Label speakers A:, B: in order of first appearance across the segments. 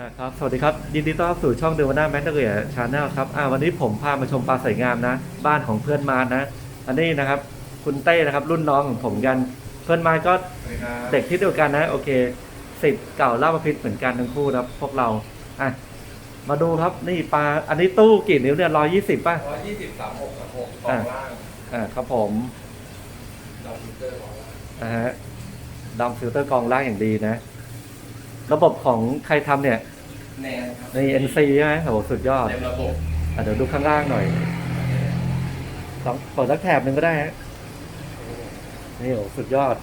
A: อ่าครับ สวัสดีครับ ยินดีต้อนรับสู่ช่องเดวนาแมทเทอร์ชาแนลครับอ่าวันนี้ผมพามาชมปลาสวยงามนะ บ้านของเพื่อนมานะ อันนี้นะครับ คุณเต้นะครับ รุ่นน้องของผมกัน เพื่อนมาก็เด็กที่เดียวกันนะ โอเคสิทธิ์เก่าเล่ามาพิษเหมือนกันทั้งคู่นะครับพวกเราอะมาดูครับนี่ปลาอันนี้ตู้กี่นิ้วเนี่ยร้อยยี่สิบป่ะ
B: ร้อยยี่สิบสามหกสามหกกล่องล่าง
A: อ่าครับผม
B: ดาวฟิลเตอร์กล่องล่าง
A: นะฮะดำฟิลเตอร์กรองล่างอย่างดีนะ ระบบของใครทำเนี่ย
B: แนนครับ
A: ใน NC ใช่ไหมโอ้โหสุดยอด
B: เต็มระบบ
A: อะเดี๋ยวดูข้างล่างหน่อยลองเปิดสักแถบหนึ่งก็ได้ฮะนี่โอ้สุดยอด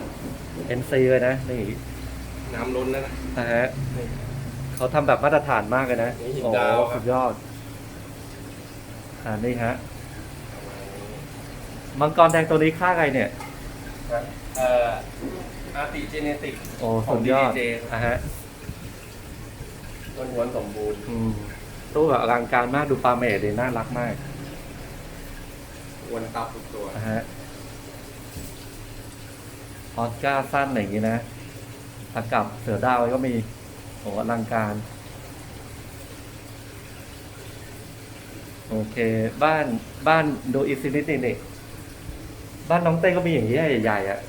A: NC เลยนะนี่
B: น้ำล้นแล้วนะ
A: นะฮะเขาทำแบบมาตรฐานมากเลยนะ
B: นี่หิน
A: โอ้
B: ดาวครับ
A: สุดยอดอ่านี่ฮะมังกรแดงตัวนี้ค่าไงเนี่ย
B: เอ่ออาร์ติเจเนติก
A: โอ้
B: ของ
A: สุดยอด
B: DDJ
A: อะฮะ
B: ล้วนล้วนๆสมบูรณ์
A: อืมตู้แบบอลังการมากดูปลาเมดเลยน่ารักมาก
B: อ้วนตับทุกตัว
A: นะฮะออสการ์สั้นอย่างนี้นะอากับเสือดาวก็มีโอ้อลังการ โอเค บ้านบ้านดูอิซินิตี้นี่บ้านน้องเต้ก็มีอย่างนี้ใหญ่ๆอะ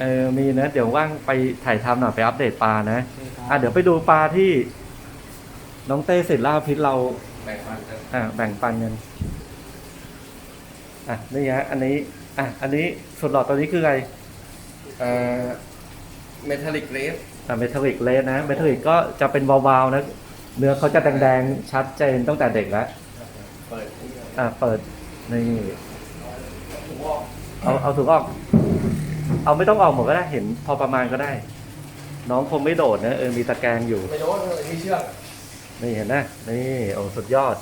A: เออมีนะ เดี๋ยวว่างไปถ่ายทำหน่อยไปอัปเดตปลานะ อะเดี๋ยวไปดูปลาที่ น้องเต้เสร็จล่าพิษเรา
B: แบ่งปันกัน
A: อะแบ่งปันกันอะนี่ฮะอันนี้อะอันนี้สุดหลอดตัวนี้คืออะไร
B: เอ่อเมทัลลิกเลส
A: อะเมทัลลิกเลสนะเมทัลลิกก็จะเป็นวาวๆนะเนื้อเขาจะแดงๆชัดเจนตั้งแต่เด็กแล้ว
B: เปิดนี่เลย
A: อะเปิดนี่
B: ถูกออก
A: เอาเอาถูกออก เอาไม่ต้องออกหมดก็ได้เห็นพอประมาณก็ได้ น้องคงไม่โดดนะเออมีตะแกรงอยู่
B: ไม่โดนเลยที่เชือก
A: นี่เห็นนะนี่โอ้สุดยอด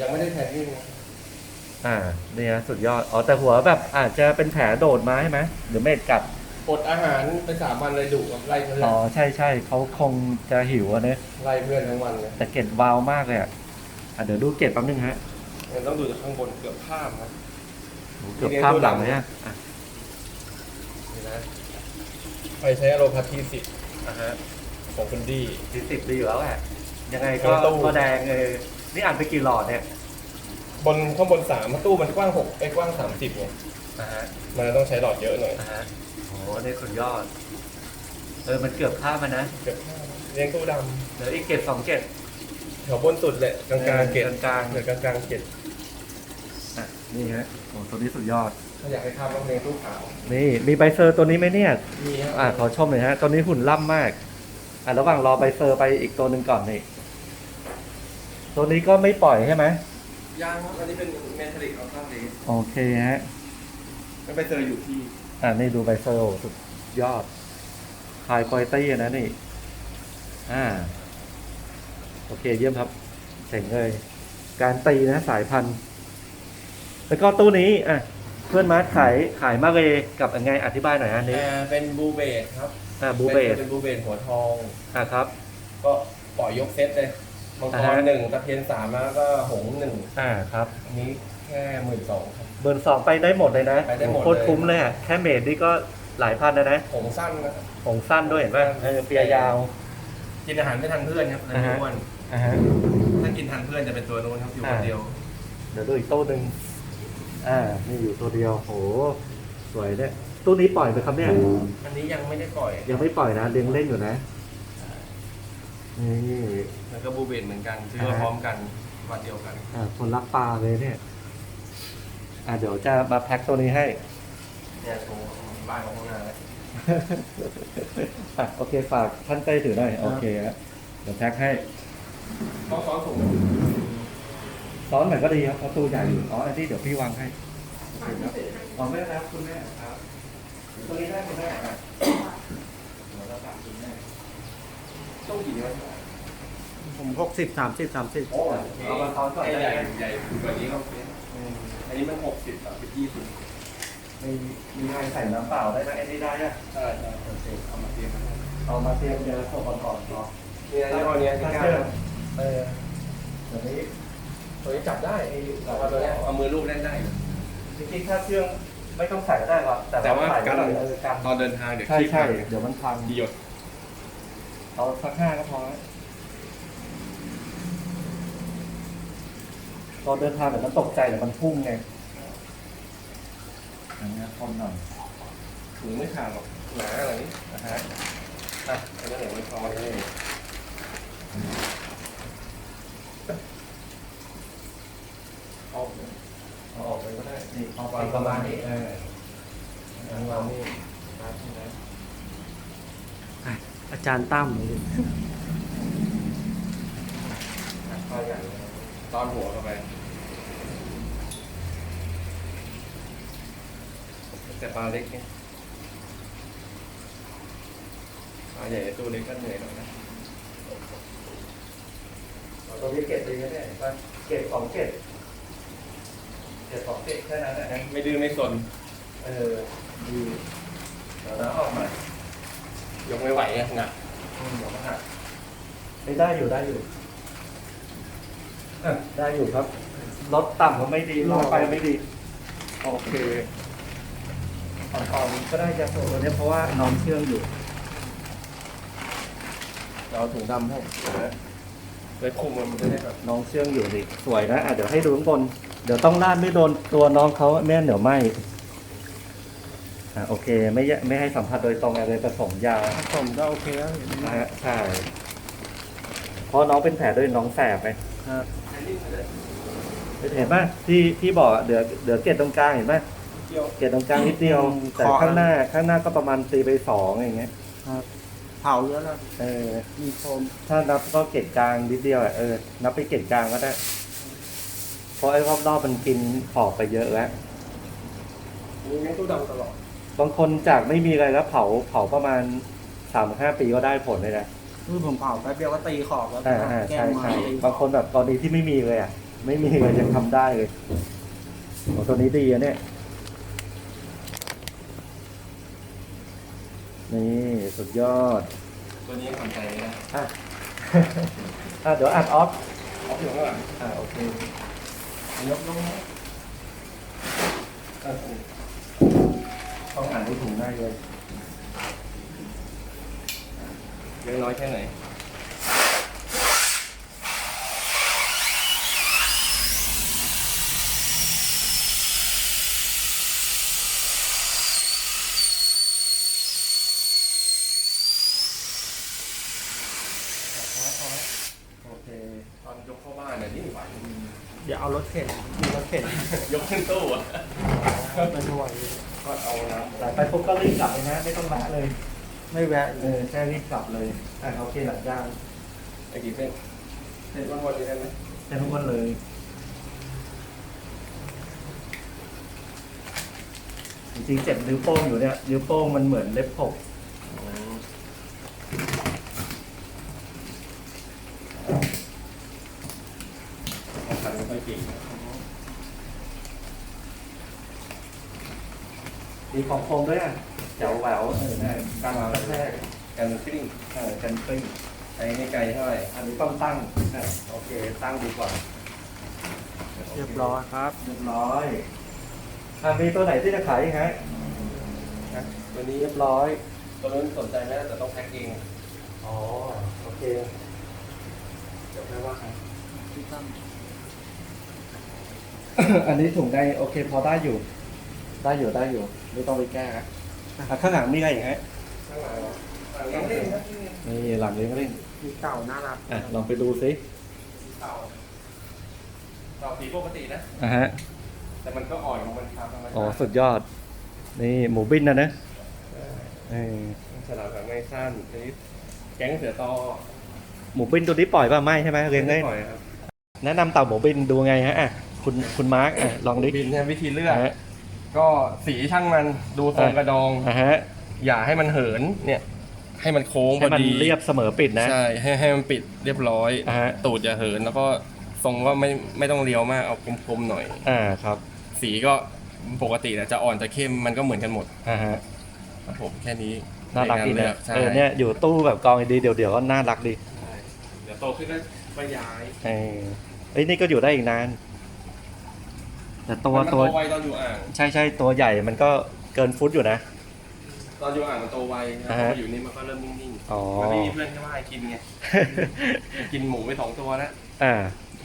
B: ยังไม่ได้แทนนี่นะ
A: อ่านี่ฮะสุดยอดอ๋อแต่หัวแบบอาจจะเป็นแผลโดดมาใช่ไหมหรือเม็ดกัด
B: อดอาหารไปสามวันเลยดุกับไล่เพื่อน
A: อ๋อใช่ใช่เขาคงจะหิวอะเนอะ
B: ไล่เพื่อนทั้งวันเลย
A: แต่เกล็ดวาวมากเลยอะอะเดี๋ยวดูเกล็ดแป๊บนึงฮะ
B: มันต้องดูจากข้างบนเกือบข้ามครับ
A: เกือบข้ามหลังเลยอะอะ
B: นี่นะไปใช้อโรพาทีสิบ
A: อะฮะ
B: ของคุณดี
A: สิบสิบดีอยู่แล้วแหละ ยังไงก็
B: เอาตู้
A: ก็แดงเออนี่อ่านไปกี่หลอดเนี่ย
B: บนข้างบนสามตู้มันกว้างหกไอ้ยกว้างสามสิบไง
A: อะฮะ
B: มันต้องใช้หลอดเยอะหน่อย
A: อะฮะโอ้นี่สุดยอด เออมันเกือบข้ามมานะ
B: เกือบเลี้ยงตู้ด
A: เหลืออีกเกล็ดสองเกล็ดำ
B: แถวบนสุดเลยกลางกลางๆเกต
A: กลางๆ
B: เหลือกลางกลางๆเกต
A: อะนี่ฮะโอ้ตัวนี้สุดยอด
B: ถ้าอยากให้ทำต้องเลี้ยงตู้ขาว
A: นี่มีใบเซอร์ตัวนี้ไหมเนี่ย
B: มีครับ
A: อ่าขอชมหน่อยฮะตัวนี้หุ่นล่ำมาก อ่าระหว่างรอใบเซอร์ไปอีกตัวหนึ่งก่อนนี่ ตัวนี้ก็ไม่ปล่อยใช่ไหม
B: ย่างครับอันนี้เป็นเมทัลลิกอัลตร้าเลส
A: โอเคฮะ
B: มันไปเจออยู่ที่
A: อ่านี่ดูใบเซอร์โอ้สุดยอดไฮคุณภาพนะนี่ อ่า โอเคเยี่ยมครับเจ๋งเลย การตีนะสายพันธุ์ แล้วก็ตู้นี้ อะ เพื่อนมาร์คขายขายมาเรกับยังไงอธิบายหน่อยอันนี้
B: อ่าเป็นบูเบดครับ
A: อ่าบูเบส
B: เป็นบูเบดหัวทอง
A: อ่าครับ
B: ก็ปล่อยยกเซตเลย มังก
A: อ่ารฮะ
B: หนึ่งตะเพียนสามแล้วก็หงส์หนึ่ง
A: อ่าครับ
B: อันนี้แค่หมื่นสองครับ
A: เบอร์สองไปได้หมดเลยนะ
B: ไปได้หมดเลย
A: โคตรคุ้มเลยอะแค่เมดนี่ก็หลายพันนะนะ
B: หงส์สั้นนะครับ
A: ของสั้นด้วยเห็นป่ะเออเปียยาว
B: กินอาหารไม่ทันเพื่อนครับเลย
A: อ่า
B: ไม่
A: ฮะ
B: อ้วน
A: อ่าฮะ
B: ถ้ากินทันเพื่อนจะเป็นตัวนู้นครับอยู่คน
A: อ่า
B: เดียว
A: เดี๋ยวดูอีกตู้หนึ่งอ่า นี่อยู่ตัวเดียว โห สวยเนี่ย ตู้นี้ปล่อยไปครับเนี่ย
B: อันนี้ยังไม่ได้ปล่อย
A: ยังไม่ปล่อยนะเลี้ยงเล่นอยู่นะ นี่
B: แล้วก็บูเบดเหมือนกันซื้อมา
A: อ่าฮะ
B: พร้อมกันวันเดียวกัน
A: อ่าคนรักปลาเลยเนี่ย อ่าเดี๋ยวจะมาแพ็คตัวนี้ให้
B: เนี่ยโชว์บ้านของข้างหน้าแล้ว
A: อะโอเคฝากท่านเต้ถือหน่อยโอเคฮะเดี๋ยวแพ็คให้
B: ต้องซ้อนถุง
A: ซ้อนหน่อยก็ดีครับเพราะตู้ใหญ่อยู่อ๋ออันนี้เดี๋ยวพี่วางให้โอเคครับอ๋อไม่ได้ครับคุณแม่ครับตัวนี้ได้คุณแม่อะเดี๋ยวเราฝากคุณแม่
B: ต้องกี่นิ้ว
A: ผมหกสิบสามสิบสามสิบ
B: โอ้
A: เอามาซ้อนก่อน
B: ให
A: ได้
B: ญ่
A: ไหม
B: ใหญ่กว่านี้ก็โอเคอันนี้มันหกสิบสามสิบยี่สิบ
A: มีมีใครใส่น้ำเปล่าได้ไหมไอ้นี่ได้อะ
B: ใช่ใช่โอเคเอามาเตรียมมาให้
A: เอามาเตรียมเดี๋ยวส่งก่อนก่อนเนาะ
B: เนี่ยยี่ห้อเนี้ยที่
A: ถ้า
B: ก้า
A: เชื่อเออเดี๋ยวนี้
B: ตัวนี้จับได้แต่ว่าตัวเนี้ยเอามือลูบเล่นได้
A: จริงๆถ้าเชื่องไม่ต้องใส่ก็ได้หรอกแต่
B: แต่ว่า
A: ใส่
B: การ
A: ได้เออกัน
B: ตอนเดินทางเดี๋ยว
A: ใช่
B: ขี้
A: ใช่
B: พัง
A: เดี๋ยวมันพัง
B: ดีหยด
A: เอาสักห้าก็พอตอนเดินทางเดี๋ยวมันตกใจเดี๋ยวมันพุ่งไงอันนี้คอมหน่อย
B: ถือไม่ขาดหรอกหนาอะไรนี่นะฮะอะอันนี้เดี๋ยวไม่พอเลย
A: เอาออกไปก็ได้นี่เอประมาณนี้
C: จารย์ตั้ม
B: เข้าอย่างตอนหัวเข้าไป แต่ปลาเล็กเนี่ยปลาใหญ่ตัวเล็กก็เหนื่อยหน่อยนะ
A: เอาตัวนี้เก็บดีก็ได้เห็นป่ะเก็บสองเก็บเก็บสองเก็บแค่นั้นแหละนะ
B: ไม่ดื้อไม่สน
A: เออดีเดี๋ยวออกมา
B: ยกไม่ไหวอะหนัก
A: อืมเดี๋ยวนะฮะเฮ้ยได้อยู่ได้อยู่อะได้อยู่ครับลดต่ำก็ไม่ดีลงไปไม่ดี โอเคอ่อนๆก็ได้จะตัวนี้เพราะว่าน้องเชื่องอยู่
B: เราเอาถุงดำให้นะเลยคุมมันมันจะได้แบบ
A: น้องเชื่องอยู่ดิสวยนะอะเดี๋ยวให้ดูข้างบน เดี๋ยวต้องลาดไม่โดนตัวน้องเขาแม่งั้นเดี๋ยวไหม อะโอเคไม่ยไม่ให้สัมผัสโดยตรงอะไรผสมยา
C: ผมก็โอเคแล้ว
A: นะฮะใช่เพราะน้องเป็นแผลด้วยน้องแสบไง
C: ครับ
A: เห็นป่ะที่ที่บอกอะเดี๋ยวเดี๋ยวเกล็ดตรงกลางเห็นป่ะ
B: เกี่ยว
A: เกล็ดตรงกลางนิดเดียวแต่ข้างหน้าข้างหน้าก็ประมาณตีไปสองอย่างเงี้ย
C: ครับเผาเยอะแล้ว
A: เออ
C: มีโคม
A: ถ้านับก็เกล็ดกลางนิดเดียวอะเออนับไปเกล็ดกลางก็ได้เพราะไอ้รอบๆมันกินขอบไปเยอะแล้ว
B: มีแม่ตู้ดำตลอด
A: บางคนจากไม่มีอะไรแล้วเผาเผาประมาณสามห้าปีก็ได้ผลเลยนะ
C: คือผมเผาแป๊บเดียวก็ตีขอบแล้ว
A: อ่าอ่า
C: แก้
A: ใช่
C: มมา
A: ใช่
C: ตีข
A: บางคนแบบตอนนี้ที่ไม่มีเลยอะ ไม่มีเลยยังทำได้เลยโอ้ตัวนี้ดีอะเนี่ย นี่สุดยอด
B: ตัวนี้สนใจนะ
A: อะ อะเดี๋ยวอัดออฟ
B: ออฟอยู่ข้างหลัง
A: อ่าโอเค
B: ยกลงนะ
A: อะ ต้องอ่านให้ถูกได้เลย
B: เล็กน้อยแค่ไหน
A: โอเค
B: ตอนยกเข้าบ้านเนี่ยนี่ไหว
C: เดี๋ยวเอารถเข็นมีรถเข็น
B: ยกขึ้นตู้อะ
C: มันไหว
B: ก็เอาน้ำ
A: หลังไปปุ๊บก็รีบกลับเลยนะ ไม่ต้องละเลย
C: ไม่แวะ
A: เออแค่รีบกลับเลยอะโอเคหลังย่าง
B: ไอ้กี่เส้นเส้นวันๆนี้ได้ไหม
A: แค่ทุกคนเลยจริงๆเจ็บนิ้วโป้งอยู่เนี่ยนิ้วโป้งมันเหมือนเล็บขบ
B: ของขันไม่ค่อยเก่ง
A: มี ของโคมด้วยอะแจ๋วแหววเออได้การกระแทก
B: กันกลิ้ง
A: เออกันปิ้ง
B: ไอ้นี่ไกลเท่าไหร่
A: อันนี้ต้องตั้งอะโอเค ตั้งดีกว่า
C: เรียบร้อยครับ
A: เรียบร้อยอะมีตัวไหนที่จะขายอีกฮะ
B: นะตัวนี้
A: เรียบร้อย
B: ตัวนู้นสนใจไหมแต่ต้องแพ็คเอง
A: อ๋อ โอเคเดี๋ยวแม่ว่ากัน
C: พี่ตั้ม
A: อันนี้ถุงได้โอเคพอได้อยู่ ได้อยู่ได้อยู่ไม่ต้องไปแก้ฮะอะข้างหลังมีอะไรอีกฮะ
B: ข้างหลังเหรอหลังยังเล่นนะที่นี่
A: นี่หลังเลี้ยงเล่น
C: มีเก่าน่ารัก
A: อะลองไปดูซิ
B: เต่าเต่าสีปกตินะ
A: อะฮะ
B: แต่มันก็อ่อนของมันครับธรรมชาติ
A: อ๋อสุดยอด นี่หมูบิ้นนะนะเออ
B: ฉลามแบบไม่สั้นทีนี้แก๊งเสือตอ
A: หมูบิ้นตัวนี้ปล่อยป่ะไม่ใช่ไหมเลี้ยงได้
B: ปล่อยครับ
A: แนะนำเต่าหมูบิ้นดูไงฮะอะคุณคุณมาร์กอะลองดิ
B: บินเนี่ยวิธีเลือก
A: อะฮะ
B: ก็สีช่างมันดูทรงกระดอง
A: อะฮะ
B: อย่าให้มันเหินเนี่ย ให้มันโค้งพ
A: ให้
B: อ
A: มัน
B: ดี
A: เรียบเสมอปิดนะ
B: ใช่ให้ให้มันปิดเรียบร้อย
A: อะฮะ
B: ตูดอย่าเหิน แล้วก็ทรงก็ไม่ไม่ต้องเลี้ยวมากเอากลมๆหน่อย
A: อ่าครับ
B: สีก็ปกติแหละจะอ่อนจะเข้มมันก็เหมือนกันหมด
A: อ่าฮะ
B: ครับผมแค่นี้
A: น่ารักดี
B: ใเลื
A: นะ
B: อกใช่
A: เออเนี่ยอยู่ตู้แบบกองดีเดี๋ยวเดี๋ยวๆก็น่ารักดี
B: ใช่เดี๋ยวโตขึ้นก็ไปย้าย
A: เออเอ้ยนี่ก็อยู่ได้อีกนาน แต่ตัว
B: มัน
A: ตัว
B: โตไวตอนอยู่อ่าง
A: ใช่ใช่ตัวใหญ่มันก็เกินฟุตอยู่นะ
B: ตอนอยู่อ่างมันโตไวนะ
A: อ่า
B: พ
A: ฮะ
B: ออยู่นี่มันก็เริ่มนิ่ง
A: อ๋อ
B: ๆ มันไม่มีเพื่อนแค่ว่าให้กินไง กินหมูไปสองตัวแล้ว
A: อ่า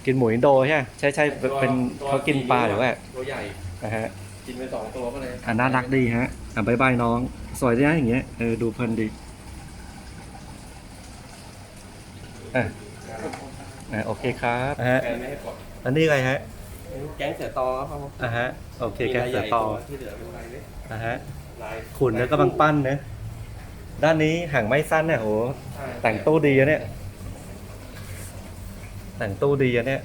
A: กินหมูอินโดใช่ไหมใช่ใช่เป็นเป็น
B: ตัว
A: เขากินปลาหรือว่า
B: ตัวใหญ่
A: นะฮะ
B: กินไปสองตัวก็เลย
A: อ่าน่ารักดีฮะอ่าบายบายน้อง สวยดีนะอย่างเงี้ยเออดูเพลินดีอะอ่าโอเคครับอะฮะ
B: แกไม่ให้กด
A: อันนี้อะไรฮะ
B: แก๊งเสือตอครับผม
A: อะฮะโอเคแกง
B: มีลาย
A: เสือ
B: ใหญ่
A: ต่อ
B: ตัวที่เหลือเป็นลายเล็ก
A: อะฮะ
B: ลาย
A: ขุนแล้วก็บางปั้นนะด้านนี้หางไม่สั้นเนี่ยโห
B: ใช่
A: แต่งตู้ดีอะเนี่ย แต่งตู้ดีอะเนี่ย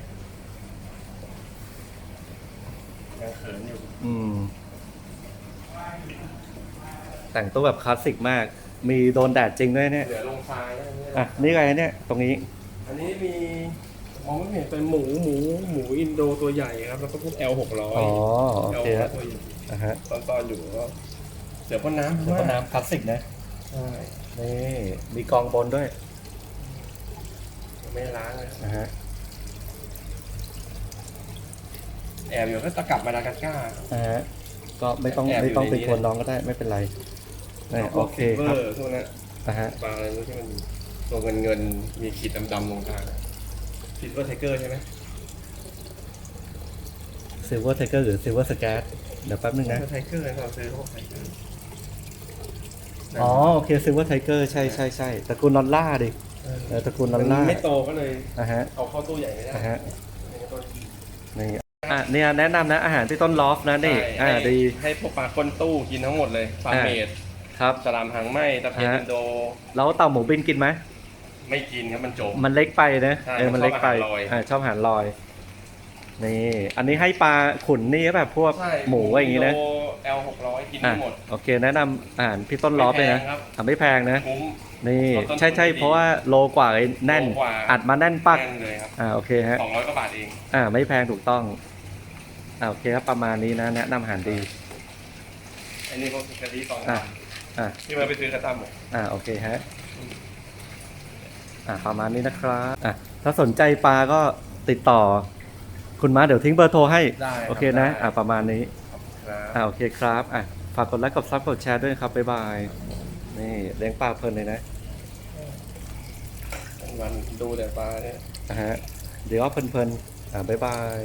B: ยังเขินอยู่
A: อืม แต่งตู้แบบคลาสสิกมาก มีโดนแดดจริงด้วยเนี่ย
B: เหลือลงทรายแล้วเนี่ย
A: อะนี่อะไรเนี่ย ตรงนี้
B: อันนี้มี มองไม่เห็นเป็นหมูหมูหมูอินโดตัวใหญ่ครับ แล้วก็พวก L หกร้อย
A: อ๋อ โอ
B: L
A: เคฮะ
B: ตัวใหญ่
A: อะฮะ
B: ตอนตอนอยู่ก็เสือพ่นน้ำ
A: แล้วก็น้ำคลาสสิกนะ
B: ใช่
A: นี่มีกองบนด้วย
B: ไม่ล้างเลย
A: นะฮะ
B: แอบอยู่ก็ตะกลับมาดากัสการ์
A: นะฮะก็ไม่ต้อง
B: แอบอยู่
A: ไม่ต้อง
B: ใน
A: เป็น
B: นี้
A: คนน้องก็ได้ไม่เป็นไรนี่โอเค
B: เว
A: ครับ
B: อร์พวกนั้น
A: นะฮะ
B: ปลาอะไรรู้ที่มันตัวเงินเงินๆมีขีดดำๆตรงกลาง ซิลเวอร์ไทเกอร์ใช่ไหม
A: ซิลเวอร์ไทเกอร์หรือซิลเวอร์สแกตเดี๋ยวแป๊บนึงนะ
B: ไทเกอร์เราซื้อเขาบอกไทเกอร์
A: อ๋อ โอเคซิลเวอร์ไทเกอร์ใช่ใช่ใช่ตระกูลนอนล่าดิเออตระกูลน
B: มั
A: อนนล่า
B: ไม่โตก็เลย
A: นะฮะ
B: เอาเข้าตู้ใหญ่ไม่ได้
A: นะฮะ
B: ไม่งั้นตัวกิน
A: นี่อะเนี่ยแนะนำนะอาหารที่ต้นลอฟนะนี่
B: ใช่
A: อ่า
B: ให้
A: ดี
B: ให้พวกปลาก้นตู้กินทั้งหมดเลยฟาร์ม
A: อ่า
B: เมด
A: ครับ
B: สลามหางไหมตะเพียน
A: ฮะ
B: อินโด
A: แล้วเต่าหมูบินกินไหม
B: ไม่กินครับมันจม
A: มันเล็กไปนะ
B: ใช่
A: เออมันเล็กไป
B: มันชอบอาหารลอย
A: อ่าชอบอาหารลอย นี่ อันนี้ให้ปลาขุนนี่แบบพวก
B: ใช่
A: หมูอะไรอย่างงี้นะ
B: เอลหกร้อยกิน
A: อะ
B: ได้หมด
A: โอเค แนะนำอาหารพี่ต้นลอฟเลยนะ
B: ไม่แพงครับ
A: อะไม่แพงนะ
B: คุ้ม
A: นี่
B: ลดต้นทุน
A: ใช่ใช่
B: ได้ดี
A: เพราะว่าโลกว่าไอ้แน่น
B: โลกว่า
A: อัดมาแน่นปัก
B: แน่นเลยครับ
A: อ่าโอเคฮะ
B: สองร้อยกว่าบาทเอง
A: อ่า ไม่แพงถูกต้องอ่าโอเคครับประมาณนี้นะ แนะนำอาหารดี
B: อันนี้พวกกะทิสอง
A: อะ
B: พัน
A: อ่า
B: ที่มาไปซื้อกระตั้มหมด
A: อ่าโอเคฮะ อ่าประมาณนี้นะครับอะถ้าสนใจปลาก็ติดต่อ คุณมาเดี๋ยวทิ้งเบอร์โทรให้
B: ได้รับ
A: โอเคนะ
B: ได้
A: อ่าประมาณนี้
B: ครับ
A: อ่าโอเคครับอะฝากกดไลค์กดซับกดแชร์ด้วยนะครับ บ๊ายบาย นี่เลี้ยงปลาเพลินเลยนะ
B: วันดูแต่ปลาเนี่ย
A: อะฮะเดี๋ยวเพลินๆอ่าบ๊ายบาย